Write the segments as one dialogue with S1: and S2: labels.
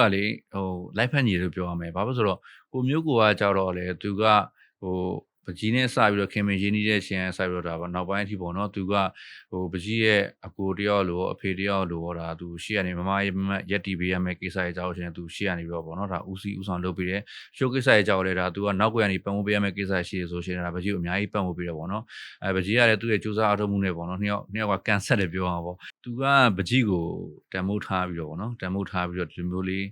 S1: ကလေဟိုလိုက်ဖက်ညီလို့ပြောရမယ်ဘာဖြစ်လို့ဆိုတော့ကိုမျိုးကိုကကြောက်တော့လေသူကဟို ပကြီးနဲ့စပြီးတော့ခင်မင်းရင်းနှီးတဲ့ရှင်စပြီးတော့ဒါပေါ့နောက်ပိုင်းအထိပေါ့နော်သူကဟိုပကြီးရဲ့အကိုတယောက်လိုအဖေတယောက်လိုတော့ဒါသူရှေ့ကနေမမရဲ့မမရက်တီပေးရမယ်ကိစ္စရဲ့အကြောင်းရှင်သူရှေ့ကနေပြီးတော့ပေါ့နော်ဒါဦးစီးဦးဆောင်လုပ်ပြီးတယ်ရှိုးကိစ္စရဲ့အကြောင်းလေဒါသူကနောက်ကွယ်ကနေပတ်မှုပေးရမယ်ကိစ္စရှိရဆိုရှင်ဒါပကြီးကိုအများကြီးပတ်မှုပေးတယ်ပေါ့နော်အဲပကြီးကလည်းသူ့ရဲ့စူးစမ်းအားထုတ်မှုနဲ့ပေါ့နော်နှစ်ယောက်နှစ်ယောက်ကကန်ဆက်တယ်ပြောအောင်ပေါ့သူကပကြီးကိုတန်မိုးထားပြီးတော့ပေါ့နော်တန်မိုးထားပြီးတော့ဒီမျိုးလေး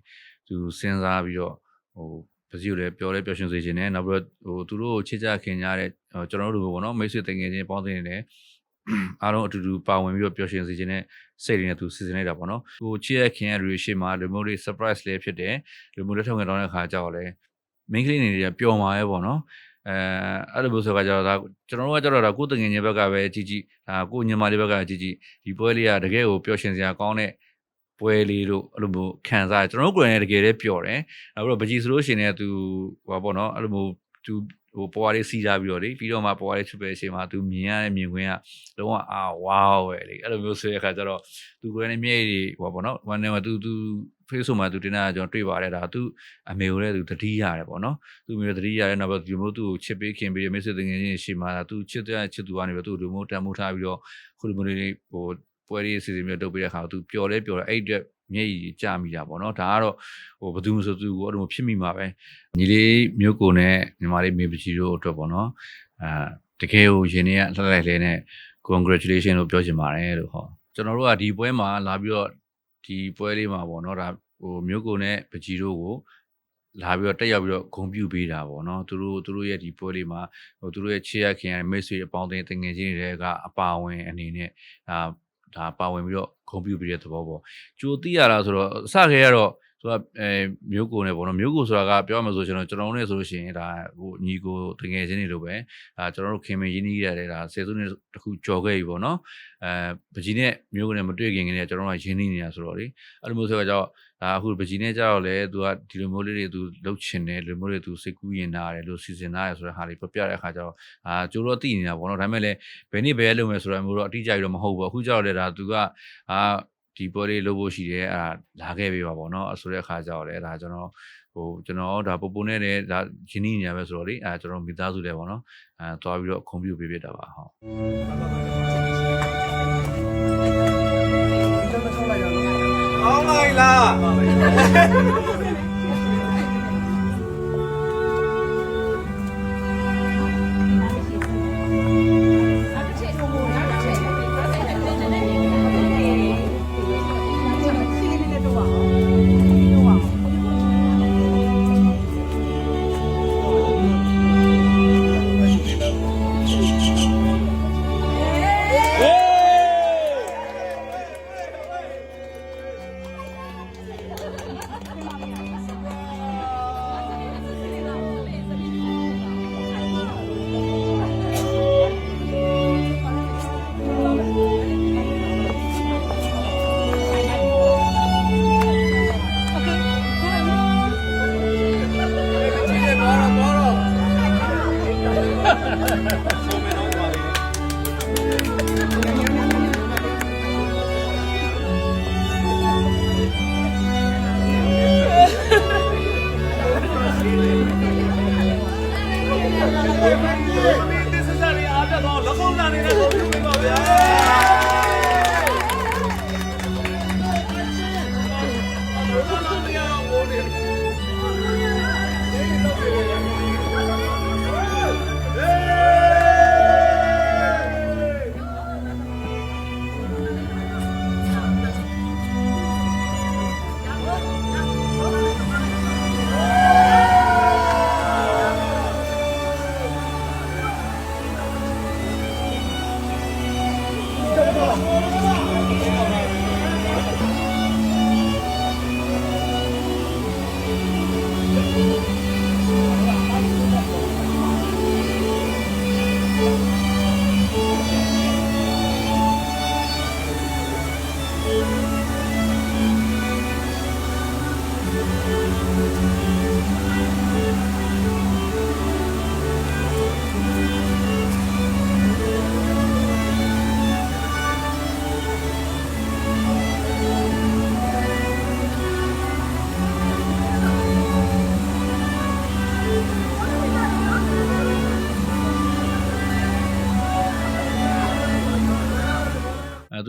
S1: သူစဉ်းစားပြီးတော့ဟို ပစီကိုလည်းပြောလဲပြောရှင်စေခြင်းနဲ့နောက်ပြီးတော့ဟိုသူတို့ကိုချစ်ကြခင်ကြတဲ့ဟိုကျွန်တော်တို့လိုပေါ့နော်မိတ်ဆွေတငယ်ချင်းပေါင်းသင်းနေတယ်အားလုံးအတူတူပါဝင်ပြီးတော့ပျော်ရွှင်စေခြင်းနဲ့စိတ်ရင်းနဲ့သူစီစဉ်လိုက်တာပေါ့နော်ဟိုချစ်ရခင်ရဲ့ relation မှာ remote လေး surprise လေးဖြစ်တယ် remote လေးထုတ်ငယ်တော့တဲ့ခါကြောက်လဲ main ကလေးနေတွေကပျော်မှာပဲပေါ့နော်အဲအဲ့လိုမျိုးဆိုတော့ကျတော့ဒါကျွန်တော်တို့ကကျတော့ဒါကိုယ်တငယ်ချင်းဘက်ကပဲကြီးကြီးဒါကိုညီမလေးဘက်ကကြီးကြီးဒီပွဲလေးကတကယ်ကိုပျော်ရွှင်စရာကောင်းတဲ့ ပွဲလေးလို့အဲ့လိုမျိုးခံစားရကျွန်တော်တို့ကိုယ်တိုင်လည်းတကယ်လည်းပျော်တယ်နောက်ပြီးတော့ပကြီးဆိုလို့ရှိရင်လည်းသူဟိုပါပေါ့နော်အဲ့လိုမျိုးသူဟိုပွားလေးစီးထားပြီးတော့လေပြီးတော့မှပွားလေးချွတ်ပဲအချိန်မှာသူမြင်ရတဲ့မြင်ကွင်းကလုံးဝအာဝါးပဲလေအဲ့လိုမျိုးဆိုတဲ့အခါကျတော့သူကိုယ်တိုင်မျက်ရည်ဟိုပါပေါ့နော်ဝန်ထဲမှာသူသူ Facebook မှာသူတင်တာကျွန်တော်တွေ့ပါတယ်ဒါသူအမေကိုလည်းသူတတိရတယ်ပေါ့နော်သူမျိုးတတိရတယ်နောက်ပြီးဒီမျိုးသူ့ကိုချစ်ပေးခင်ပေးမိတ်ဆွေတငယ်ချင်းရှေ့မှာသူချစ်တဲ့ချစ်သူကနေပြီးသူ့ဒီမျိုးတန်မိုးထားပြီးတော့ခုလိုမျိုးလေးဟို ပွဲလေးအစီအစဉ်မျိုးလုပ်ပေးတဲ့အခါသူပျော်လဲပျော်တယ်အဲ့အတွက်မျက်ရည်ကျမိတာပေါ့နော်ဒါကတော့ဟိုဘယ်သူမှဆိုသူကိုအဲ့လိုမျိုးဖြစ်မိမှာပဲညီလေးမျိုးကိုနဲ့ညီမလေးမေပကြီးတို့အတွက်ပေါ့နော်အာတကယ်ကိုယင်းနေရလှလှလဲနဲ့ congratulation လို့ပြောချင်ပါတယ်လို့ဟောကျွန်တော်တို့ကဒီပွဲမှာလာပြီးတော့ဒီပွဲလေးမှာပေါ့နော်ဒါဟိုမျိုးကိုနဲ့ပကြီးတို့ကိုလာပြီးတော့တက်ရောက်ပြီးတော့ဂုံပြူပေးတာပေါ့နော်သူတို့သူတို့ရဲ့ဒီပွဲလေးမှာဟိုသူတို့ရဲ့ချစ်ရခင်ရမိတ်ဆွေအပေါင်းအသင်းတငယ်ချင်းတွေကအပါဝင်အနေနဲ့အာ ဒါပါဝင်ပြီးတော့ဂုံပြူပေးတဲ့သဘောပေါ့ကြိုသိရတာဆိုတော့အစခဲကတော့ဆိုတော့အဲမျိုးကိုနဲ့ပေါ့နော်မျိုးကိုဆိုတာကပြောမှဆိုကျွန်တော်ကျွန်တော်တို့နဲ့ဆိုလို့ရှိရင်ဒါဟိုညီကိုတငယ်ချင်းတွေလိုပဲဒါကျွန်တော်တို့ခင်မင်းရင်းနှီးရတယ်ဒါဆယ်စုနှစ်တစ်ခုကြော်ခဲ့ပြီပေါ့နော်အဲပကြီးနဲ့မျိုးကိုနဲ့မတွေ့ခင်ကတည်းကကျွန်တော်တို့ကရင်းနှီးနေတာဆိုတော့လေအဲ့လိုမျိုးဆိုတော့ ကြောင့်ဒါအခုပကြီးနဲ့ကြောက်လဲသူကဒီလိုမျိုးလေးတွေသူလှုပ်ချင်တယ်ဒီလိုမျိုးတွေသူစိတ်ကူးရင်နာတယ်လို့စီစဉ်နာတယ်ဆိုတဲ့ဟာတွေပြပြတဲ့အခါကျတော့အာကျိုးတော့သိနေတာပေါ့နော်ဒါပေမဲ့လည်းဘယ်နည်းဘယ်လုပ်မယ်ဆိုတော့မျိုးတော့အတိအကျတော့မဟုတ်ဘူးအခုကြောက်လဲဒါသူကအာဒီပွဲလေးလုပ်ဖို့ရှိတယ်အဲ့ဒါလာခဲ့ပြီပါပေါ့နော်ဆိုတဲ့အခါကျတော့လေဒါကျွန်တော်ဟိုကျွန်တော်ဒါပူပူနဲ့လည်းဒါရင်းနှီးနေရပဲဆိုတော့လေအဲကျွန်တော်မိသားစုတွေပေါ့နော်အဲသွားပြီးတော့ခွန်ပြုပေးပြတာပါဟုတ်
S2: ハハハ
S3: ハ!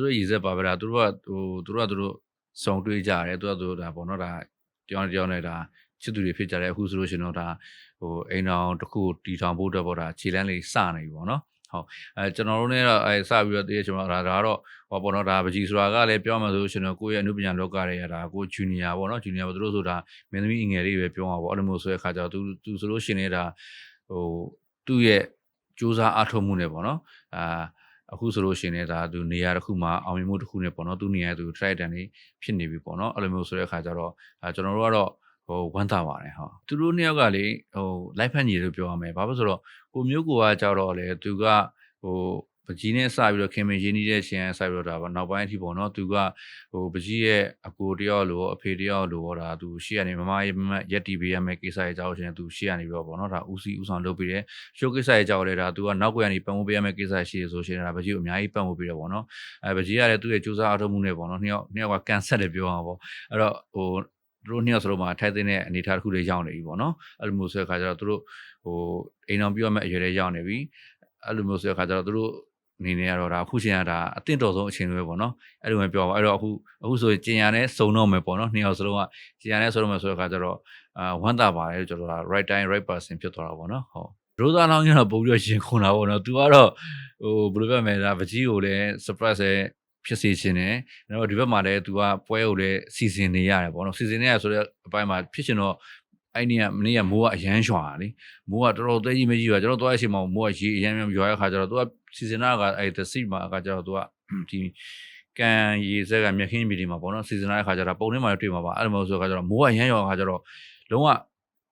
S1: ရဲ့ရည်ဆက်ပါပဲဒါသူတို့ကဟိုသူတို့ကသူတို့စုံတွေးကြတယ်သူကသူတို့ဒါပေါ့နော်ဒါတယောက်နဲ့တယောက်နဲ့ဒါချစ်သူတွေဖြစ်ကြတယ်အခုဆိုလို့ရှိရင်တော့ဒါဟိုအိမ်တော်တစ်ခုတီထောင်ဖို့အတွက်ပေါ့ဒါခြေလမ်းလေးစနေပြီပေါ့နော်ဟုတ်အဲကျွန်တော်တို့ ਨੇ တော့အဲစပြီးတော့တည်းကျွန်တော်ဒါဒါကတော့ဟောပေါ့နော်ဒါပကြီးဆိုတာကလည်းပြောမှဆိုလို့ရှိရင်တော့ကိုယ့်ရဲ့အနုပညာလောကတွေရတာကိုဂျူနီယာပေါ့နော်ဂျူနီယာပေါ့သူတို့ဆိုတာမင်းသမီးအငယ်လေးပဲပြောမှာပေါ့အဲ့လိုမျိုးဆိုတဲ့အခါကျတော့သူသူဆိုလို့ရှိရင်လည်းဒါဟိုသူ့ရဲ့စူးစမ်းအားထုတ်မှုနဲ့ပေါ့နော်အာ အခုဆိုလို့ရှိရင်လည်းဒါသူနေရာတစ်ခုမှာအောင်မြင်မှုတစ်ခုနဲ့ပေါ့နော်သူနေရာသူ try တန်လေးဖြစ်နေပြီပေါ့နော်အဲ့လိုမျိုးဆိုတဲ့အခါကျတော့အဲကျွန်တော်တို့ကတော့ဟိုဝမ်းသာပါတယ်ဟာသူတို့နှစ်ယောက်ကလေဟို live ဖက်ညီလို့ပြောရမယ်ဘာလို့ဆိုတော့ကိုမျိုးကိုကကြတော့လေသူကဟို ပကြီးနဲ့စပြီးတော့ခင်မင်ရင်းနှီးတဲ့ရှင်စပြီးတော့ဒါပေါ့နောက်ပိုင်းအထိပေါ့နော်သူကဟိုပကြီးရဲ့အကိုတယောက်လိုအဖေတယောက်လိုပေါ့ဒါသူရှေ့ကနေမမရဲ့မမရက်တီပေးရမယ်ကိစ္စရဲ့အကြောင်းရှင်သူရှေ့ကနေပြီးတော့ပေါ့နော်ဒါဦးစီးဦးဆောင်လုပ်ပြီးတယ်ရှိုးကိစ္စရဲ့အကြောင်းလေဒါသူကနောက်ကွယ်ကနေပတ်မှုပေးရမယ်ကိစ္စရှိရဆိုရှင်ဒါပကြီးကိုအများကြီးပတ်မှုပေးတယ်ပေါ့နော်အဲပကြီးကလည်းသူ့ရဲ့စူးစမ်းအားထုတ်မှုနဲ့ပေါ့နော်နှစ်ယောက်နှစ်ယောက်ကကန်ဆက်တယ်ပြောအောင်ပေါ့အဲ့တော့ဟိုသူတို့နှစ်ယောက်စလုံးမှာထိုက်တဲ့အနေအထားတစ်ခုလေးရောက်နေပြီပေါ့နော်အဲ့လိုမျိုးဆိုတဲ့ခါကျတော့သူတို့ဟိုအိမ်အောင်ပြရမယ့်အရွယ်လေးရောက်နေပြီအဲ့လိုမျိုးဆိုတဲ့ခါကျတော့သူတို့ အနေနဲ့ကတော့ဒါအခုချိန်ကဒါအသင့်တော်ဆုံးအချိန်တွေပဲပေါ့နော်အဲ့လိုပဲပြောပါအဲ့တော့အခုအခုဆိုရင်ကျင်ရနဲ့စုံတော့မယ်ပေါ့နော်နှစ်ယောက်စလုံးကကျင်ရနဲ့စုံတော့မယ်ဆိုတဲ့ခါကျတော့အာဝမ်းသာပါတယ်ကျွန်တော်က right time right person ဖြစ်သွားတာပေါ့နော်ဟုတ်ရိုးသားလောင်းကျတော့ပုံပြီးတော့ရင်ခုန်တာပေါ့နော်သူကတော့ဟိုဘယ်လိုပြောမလဲဒါပကြီးကိုလည်း surprise ရဲ့ဖြစ်စေခြင်းနဲ့တော့ဒီဘက်မှာလည်းသူကပွဲကိုလည်းစီစဉ်နေရတယ်ပေါ့နော်စီစဉ်နေရဆိုတဲ့အပိုင်းမှာဖြစ်ချင်တော့အဲ့ဒီကမနေ့ကမိုးကအရန်ရွှာလေမိုးကတော်တော်သေးကြီးမကြီးပါကျွန်တော်သွားရရှိမှမိုးကရေအရန်များရွာရခါကျတော့သူက စီစဉ်တာကအဲ့ the seat မှာကကျတော့သူကဒီကန်ရေစက်ကမြက်ခင်းပြည်ဒီမှာပေါ့နော်စီစဉ်တဲ့ခါကျတော့ပုံထဲမှာတွေ့မှာပါအဲ့လိုမျိုးဆိုခါကျတော့မိုးကအရန်ရွာခါကျတော့လုံးဝ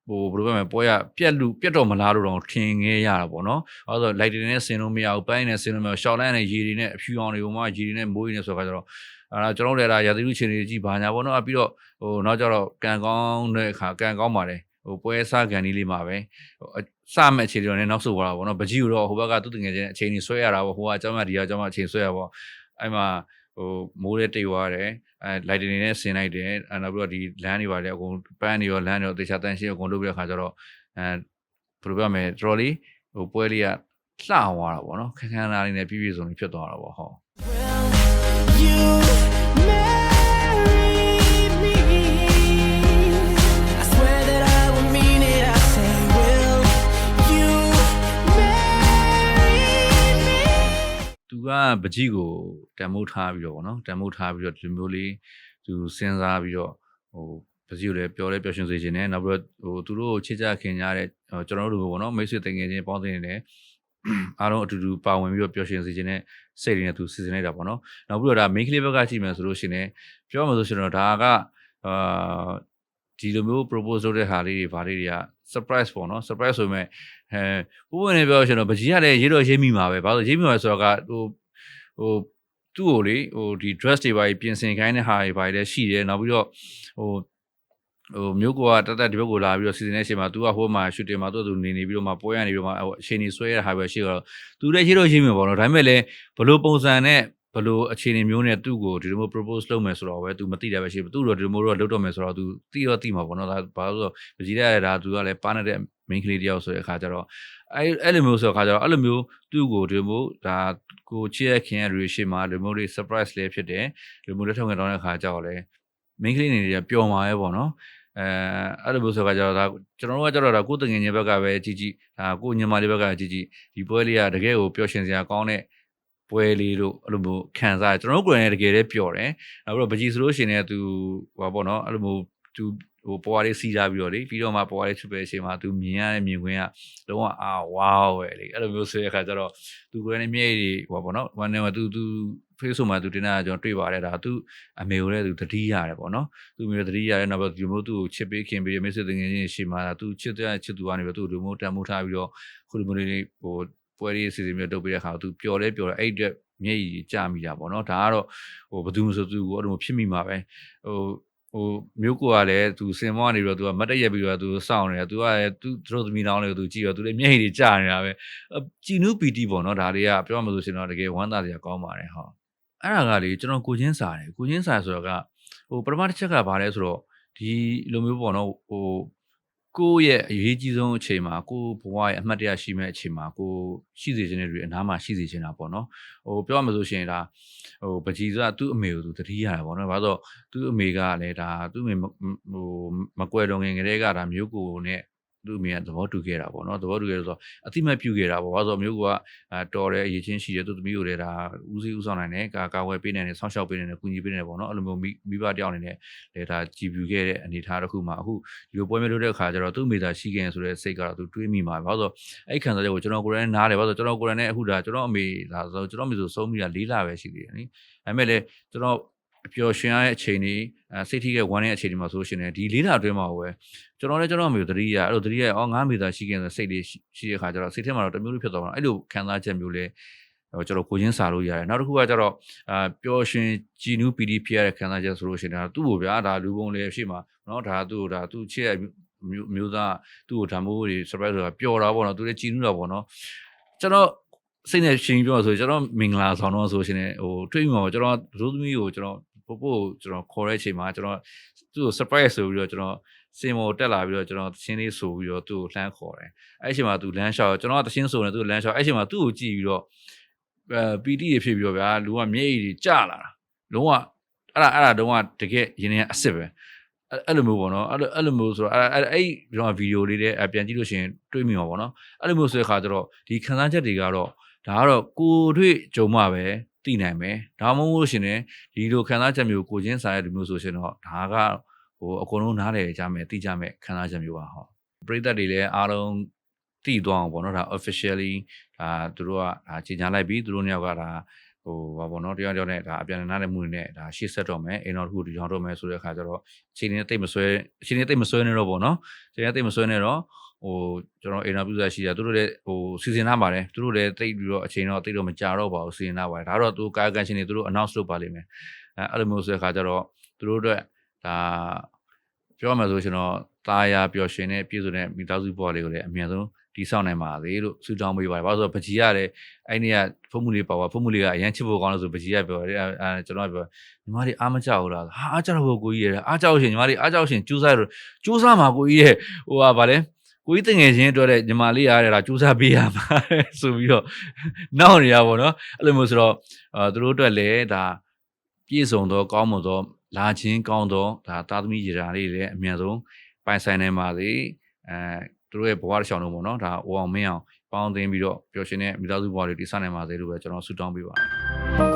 S1: ဟိုဘယ်လိုပြောမလဲပွဲရပြက်လူပြက်တော့မလားလို့တော့ထင်ခဲ့ရတာပေါ့နော်။အဲဆိုလိုက်တွေနဲ့ဆင်လို့မရဘူးပိုင်းနဲ့ဆင်လို့မရဘူးရှောင်းလန်းနဲ့ရေတွေနဲ့အဖြူအောင်တွေပုံမှရေတွေနဲ့မိုးတွေနဲ့ဆိုခါကျတော့အဲဒါကျွန်တော်တို့လည်းဒါရာသီဥချင်းတွေကြည့်ဘာညာပေါ့နော်ပြီးတော့ဟိုနောက်ကျတော့ကန်ကောင်းတဲ့အခါကန်ကောင်းပါတယ် ဟိုပွဲစားကန်ဒီလေးမှာပဲဟိုစမဲ့အခြေတွေတော့လည်းနောက်ဆုတ်သွားတာပေါ့နော်ပကြီးကိုတော့ဟိုဘက်ကသူ့တငယ်ချင်းအချိန်ကြီးဆွဲရတာပေါ့ဟိုကအကြောင်းမဒီကအကြောင်းမအချိန်ဆွဲရပေါ့အဲ့မှာဟိုမိုးရဲတိတ်သွားတယ်အဲလိုက်တင်နေဆင်းလိုက်တယ်အဲနောက်ပြီးတော့ဒီလမ်းတွေပါလေအကုန်ပန်းတွေရောလမ်းတွေရောတေချာတန်ရှင်းအကုန်လုပ်ပြီးတဲ့ခါကျတော့အဲဘယ်လိုပြောမလဲတော်တော်လေးဟိုပွဲလေးကလှသွားတာပေါ့နော်ခက်ခန်းသားလေးနဲ့ပြည့်ပြည့်စုံစုံဖြစ်သွားတာပေါ့ဟုတ် သူကပကြီးကိုတန်မိုးထားပြီးတော့ဗောနော်တန်မိုးထားပြီးတော့ဒီမျိုးလေးသူစဉ်းစားပြီးတော့ဟိုပကြီးကိုလည်းပြောလဲပြောရှင်စေခြင်းနဲ့နောက်ပြီးတော့ဟိုသူတို့ကိုချစ်ကြခင်ကြတဲ့ဟိုကျွန်တော်တို့လိုဗောနော်မိတ်ဆွေတငယ်ချင်းပေါင်းတင်နေတယ်အားလုံးအတူတူပါဝင်ပြီးတော့ပျော်ရွှင်စေခြင်းနဲ့စိတ်တွေနဲ့သူစီစဉ်လိုက်တာပေါ့နော်။နောက်ပြီးတော့ဒါ main ကလေးဘက်ကကြည့်မယ်ဆိုလို့ရှိရင်ပြောမှဆိုရှင်တော့ဒါကအာဒီလိုမျိုး propose လုပ်တဲ့ဟာလေးတွေဗာလေးတွေက surprise ပေါ့နော် surprise ဆိုပေမဲ့အဲဥပမာပြောရှင်တော့ပကြီးကလည်းရေးတော့ရေးမိမှာပဲဘာလို့ရေးမိမှာဆိုတော့ကဟိုဟိုသူ့ကိုလေဟိုဒီ dress တွေပါပြင်ဆင်ခိုင်းတဲ့ဟာတွေပါလည်းရှိတယ်နောက်ပြီးတော့ဟိုဟိုမျိုးကတတ်တတ်ဒီဘက်ကိုလာပြီးတော့စီစဉ်တဲ့အချိန်မှာ तू ကဟိုမှာ shooting မှာသူ့သူနေနေပြီးတော့မှပွဲရနေပြီးတော့မှအချိန်ကြီးဆွဲရတာပဲရှိတော့ तू လည်းရှိတော့ရှိမှာပေါ့နော်ဒါပေမဲ့လည်းဘလို့ပုံစံနဲ့ ဘလို့အခြေအနေမျိုးနဲ့သူ့ကိုဒီလိုမျိုး propose လုပ်မယ်ဆိုတော့ပဲ तू မသိတယ်ပဲရှိဘူး तू တော့ဒီလိုမျိုးတော့လုပ်တော့မယ်ဆိုတော့ तू သိတော့သိမှာပေါ့နော်ဒါဘာလို့ဆိုပကြီးတဲ့ဒါ तू ကလည်းပါနေတဲ့ main ကလေးတယောက်ဆိုတဲ့အခါကျတော့အဲအဲ့လိုမျိုးဆိုတဲ့အခါကျတော့အဲ့လိုမျိုးသူ့ကိုဒီလိုမျိုးဒါကိုချစ်ရခင်ရဲ့ relation မှာဒီလိုမျိုးလေး surprise လေးဖြစ်တယ်ဒီလိုမျိုးလက်ထောက်ငယ်တောင်းတဲ့အခါကျတော့လေ main ကလေးနေတွေကပျော်မှာပဲပေါ့နော်အဲအဲ့လိုမျိုးဆိုတော့ကျတော့ဒါကျွန်တော်တို့ကကျတော့ဒါကိုယ်တငယ်ချင်းဘက်ကပဲကြည့်ကြည့်ဒါကိုညီမလေးဘက်ကကြည့်ကြည့်ဒီပွဲလေးကတကယ်ကိုပျော်ရွှင်စရာကောင်းတဲ့ ပွဲလေးလို့အဲ့လိုမျိုးခံစားရကျွန်တော်တို့ကိုယ်တိုင်တကယ်လည်းပျော်တယ်နောက်ပြီးတော့ပကြီးဆိုလို့ရှိရင်လည်းသူဟိုပါပေါ့နော်အဲ့လိုမျိုးသူဟိုပွားလေးစီးထားပြီးတော့လေပြီးတော့မှပွားလေးချစ်ပဲအချိန်မှာသူမြင်ရတဲ့မြင်ကွင်းကလုံးဝအာဝါးပဲလေအဲ့လိုမျိုးဆိုတဲ့အခါကျတော့သူကိုယ်တိုင်မျက်ရည်ဟိုပါပေါ့နော်ဝန်ထဲမှာသူသူ Facebook မှာသူတင်တာကျွန်တော်တွေ့ပါတယ်ဒါသူအမေကိုလည်းသူတတိရတယ်ပေါ့နော်သူမျိုးတတိရတယ်နောက်ပြီးဒီမျိုးသူ့ကိုချစ်ပေးခင်ပေးမိတ်ဆွေငယ်ချင်းရှေ့မှာသူချစ်တဲ့ချစ်သူကနေပြီးသူ့ဒီမျိုးတန်မိုးထားပြီးတော့ခုလိုမျိုးလေးဟို ပွဲလေးစီစဉ်ပြီးတော့လုပ်ပေးတဲ့အခါသူပျော်လဲပျော်တယ်အဲ့ဒီမျက်ရည်ကျမိတာပေါ့နော်ဒါကတော့ဟိုဘယ်သူမှဆိုသူကိုအဲ့လိုဖြစ်မိမှာပဲဟိုဟိုမျိုးကိုကလည်းသူစင်မောကနေပြီးတော့သူကမတ်တက်ရက်ပြီးတော့သူစောင့်နေတယ်သူကလည်းသူတို့သမီးနောင်းလေးကိုသူကြည့်တော့သူလည်းမျက်ရည်တွေကျနေတာပဲကြည်နူးပီတီပေါ့နော်ဒါတွေကပြောမှဆိုရှင်တော့တကယ်ဝမ်းသာစရာကောင်းပါတယ်ဟုတ်အဲ့ဒါကလေကျွန်တော်ကိုချင်းစာတယ်ကိုချင်းစာဆိုတော့ကဟိုပထမတစ်ချက်ကဘာလဲဆိုတော့ဒီလိုမျိုးပေါ့နော်ဟို ကိုယ့်ရဲ့အရေးကြီးဆုံးအချိန်မှာကိုယ့်ဘဝရဲ့အမှတ်တရရှိမဲ့အချိန်မှာကိုယ်ရှိစေခြင်းတွေအနားမှာရှိစေခြင်းတာပေါ့နော်ဟိုပြောရမှာဆိုရှင်ဒါဟိုပကြီးဆိုတာသူ့အမေကိုသူတတိရတယ်ပေါ့နော်ဘာလို့သူ့အမေကလည်းဒါသူ့အမေမဟိုမကွယ်တော်ငယ်ကလေးကဒါမျိုးကိုနဲ့ သူ့အမေကသဘောတူခဲ့တာပေါ့နော်သဘောတူခဲ့ဆိုတော့အတိမတ်ပြုခဲ့တာပေါ့ဘာလို့မျိုးကအာတော်တယ်အရေးချင်းရှိတယ်သူ့သမီးကိုလည်းဒါဦးစီးဦးဆောင်နိုင်တယ်ကာကာဝယ်ပေးနိုင်တယ်ဆောင်းရှောက်ပေးနိုင်တယ်ကူညီပေးနိုင်တယ်ပေါ့နော်အဲ့လိုမျိုးမိမိဘတယောက်အနေနဲ့လေဒါကြည်ပြူခဲ့တဲ့အနေအထားတစ်ခုမှာအခုဒီလိုပွဲမျိုးလုပ်တဲ့အခါကျတော့သူ့မိသားရှိခင်ဆိုတဲ့စိတ်ကတော့သူတွေးမိမှာဘာလို့ဆိုအဲ့ခံစားချက်ကိုကျွန်တော်ကိုယ်တိုင်နားတယ်ဘာလို့ကျွန်တော်ကိုယ်တိုင်နဲ့အခုဒါကျွန်တော်အမေဒါဆိုကျွန်တော်အမေဆိုဆုံးမိတာ၄လပဲရှိသေးတယ်နိဒါပေမဲ့လေကျွန်တော် အပျော်ရွှင်ရတဲ့အချိန်นี้အဲစိတ်ထိခဲ့ဝမ်းတဲ့အချိန်ဒီမှာဆိုရှင်လေဒီလေးလအတွင်းမှာပဲကျွန်တော်လည်းကျွန်တော်အမေကိုသတိရအဲ့လိုသတိရအော်ငါမိသားရှိခင်ဆိုစိတ်လေးရှိတဲ့ခါကျတော့စိတ်ထဲမှာတော့တမျိုးလေးဖြစ်သွားတာအဲ့လိုခံစားချက်မျိုးလေးဟိုကျွန်တော်ကိုချင်းစာလို့ရတယ်နောက်တစ်ခုကကျတော့အာပျော်ရွှင်ကြည်နူးပီတိဖြစ်ရတဲ့ခံစားချက်ဆိုလို့ရှိရင်ဒါသူ့ကိုဗျာဒါလူပုံလေးဖြစ်မှာเนาะဒါသူ့ဒါသူ့ချစ်ရမျိုးမျိုးသားသူ့ကိုဓာမိုးတွေ surprise ဆိုတာပျော်တာပေါ့နော်သူလည်းကြည်နူးတာပေါ့နော်ကျွန်တော်စိတ်နဲ့ရှင်ပြောဆိုကျွန်တော်မင်္ဂလာဆောင်တော့ဆိုရှင်ဟိုတွေ့မှာကျွန်တော်ဒုသမီးကိုကျွန်တော် ပို့ပို့ကျွန်တော်ခေါ်တဲ့အချိန်မှာကျွန်တော်သူ့ကို surprise ဆိုပြီးတော့ကျွန်တော်စင်မောတက်လာပြီးတော့ကျွန်တော်တချင်းလေးဆိုပြီးတော့သူ့ကိုလှမ်းခေါ်တယ်အဲ့အချိန်မှာသူလမ်းလျှောက်ကျွန်တော်ကတချင်းဆိုနေသူ့ကိုလမ်းလျှောက်အဲ့အချိန်မှာသူ့ကိုကြည့်ပြီးတော့အဲပီတီတွေဖြစ်ပြီးတော့ဗျာလူကမျက်ရည်တွေကျလာတာလုံးဝအဲ့ဒါအဲ့ဒါတော့တကယ်ရင်းနေအစ်စ်ပဲအဲ့အဲ့လိုမျိုးပေါ့နော်အဲ့လိုအဲ့လိုမျိုးဆိုတော့အဲ့အဲ့အဲ့ကျွန်တော်ဗီဒီယိုလေးတွေအပြန်ကြည့်လို့ရှိရင်တွေးမိမှာပေါ့နော်အဲ့လိုမျိုးဆိုတဲ့ခါကျတော့ဒီခံစားချက်တွေကတော့ဒါကတော့ကိုယ်တွေ့ကြုံမှပဲ သိနိုင်မယ်ဒါမှမဟုတ်လို့ရှိရင်ဒီလိုခံစားချက်မျိုးကိုချင်းစားရတဲ့မျိုးဆိုရှင်တော့ဒါကဟိုအကုန်လုံးနားလည်ကြမယ်သိကြမယ်ခံစားချက်မျိုးပါဟောပရိသတ်တွေလည်းအားလုံးတည်သွားအောင်ပေါ့နော်ဒါ officially ဒါသူတို့ကဒါကြီးညာလိုက်ပြီးသူတို့နှစ်ယောက်ကဒါဟိုဘာပေါ့နော်တရားကြောင့်နဲ့ဒါအပြန်နားတဲ့မှုတွေနဲ့ဒါရှေ့ဆက်တော့မယ်အိမ်တော်တစ်ခုဒီကြောင်တော့မယ်ဆိုတဲ့အခါကျတော့အချိန်နဲ့တိတ်မဆွဲအချိန်နဲ့တိတ်မဆွဲနေတော့ပေါ့နော်အချိန်နဲ့တိတ်မဆွဲနေတော့ ဟိုကျွန်တော်အိမ်တော်ပြုစားရှိတာသူတို့လည်းဟိုစီစဉ်ထားပါတယ်သူတို့လည်းတိတ်ပြီးတော့အချိန်တော့တိတ်တော့မကြာတော့ပါဘူးစီစဉ်ထားပါတယ်ဒါတော့သူကာယကံရှင်တွေသူတို့ announce လုပ်ပါလိမ့်မယ်အဲအဲ့လိုမျိုးဆိုတဲ့အခါကျတော့သူတို့အတွက်ဒါပြောမှဆိုရှင်တော့ตาရပျော်ရွှင်တဲ့ပြည်စုံတဲ့မိသားစုဘဝလေးကိုလည်းအမြန်ဆုံးတီးဆောင်နိုင်ပါသေးလို့ဆုတောင်းပေးပါတယ်။ဘာလို့ဆိုတော့ပကြီးရတယ်အဲ့ဒီကဖုံးမှုလေးပါပါဖုံးမှုလေးကအရန်ချစ်ဖို့ကောင်းလို့ဆိုပကြီးရပြောတယ်အဲကျွန်တော်ကပြောညီမလေးအားမကြောက်ဘူးလားဟာအားကြောက်ဖို့ကိုကြီးရတယ်အားကြောက်ရှင်ညီမလေးအားကြောက်ရှင်ကြိုးစားရကြိုးစားမှာကိုကြီးရဲ့ဟိုဟာဗာလဲ ကိုကြီးတငယ်ချင်းအတွက်တဲ့ညီမလေးရတယ်ဒါကြိုးစားပေးရမှာဆိုပြီးတော့နောက်နေရပါတော့အဲ့လိုမျိုးဆိုတော့အဲသူတို့အတွက်လည်းဒါပြည့်စုံသောကောင်းမွန်သောလာခြင်းကောင်းသောဒါသားသမီးရေရာလေးလည်းအမြန်ဆုံးပိုင်ဆိုင်နိုင်ပါစေအဲသူတို့ရဲ့ဘဝတစ်ချောင်းလုံးပေါ့နော်ဒါအိုအောင်မင်းအောင်ပေါင်းသိမ်းပြီးတော့ပျော်ရွှင်တဲ့မိသားစုဘဝတွေတည်ဆောက်နိုင်ပါစေလို့ပဲကျွန်တော်ဆုတောင်းပေးပါတယ်